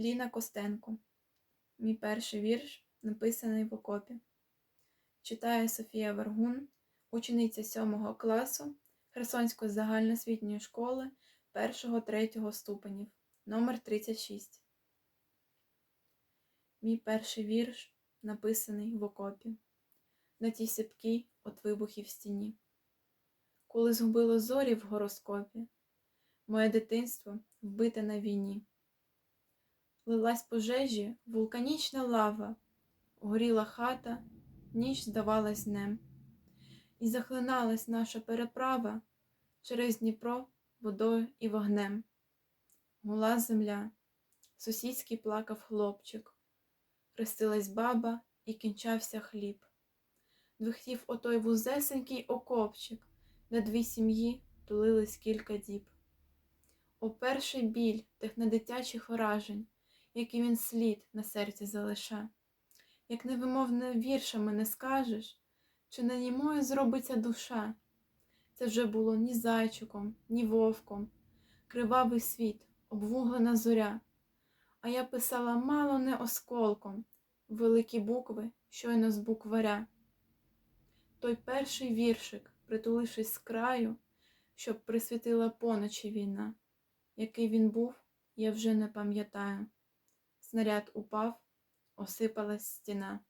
Ліна Костенко. Мій перший вірш написаний в окопі. Читає Софія Варгун, учениця 7 класу Херсонської загальноосвітньої школи 1-3 ступенів, номер 36. Мій перший вірш написаний в окопі, на тій сипкій от вибухів стіні. Коли згубило зорі в гороскопі, моє дитинство вбите на війні. Лилась пожежі вулканічна лава, горіла хата, ніч здавалась днем. І захлиналась наша переправа через Дніпро водою і вогнем. Гула земля, сусідський плакав хлопчик, хрестилась баба і кінчався хліб. Двихтів отой вузесенький окопчик, на дві сім'ї тулились кілька діб. О перший біль тих недитячих вражень, який він слід на серці залиша. Як невимовне віршами не скажеш, чи не німою зробиться душа. Це вже було ні зайчиком, ні вовком, кривавий світ, обвуглена зоря. А я писала мало не осколком, великі букви щойно з букваря. Той перший віршик, притулившись з краю, щоб присвітила поночі війна. Який він був, я вже не пам'ятаю. Снаряд упав, осипалась стіна.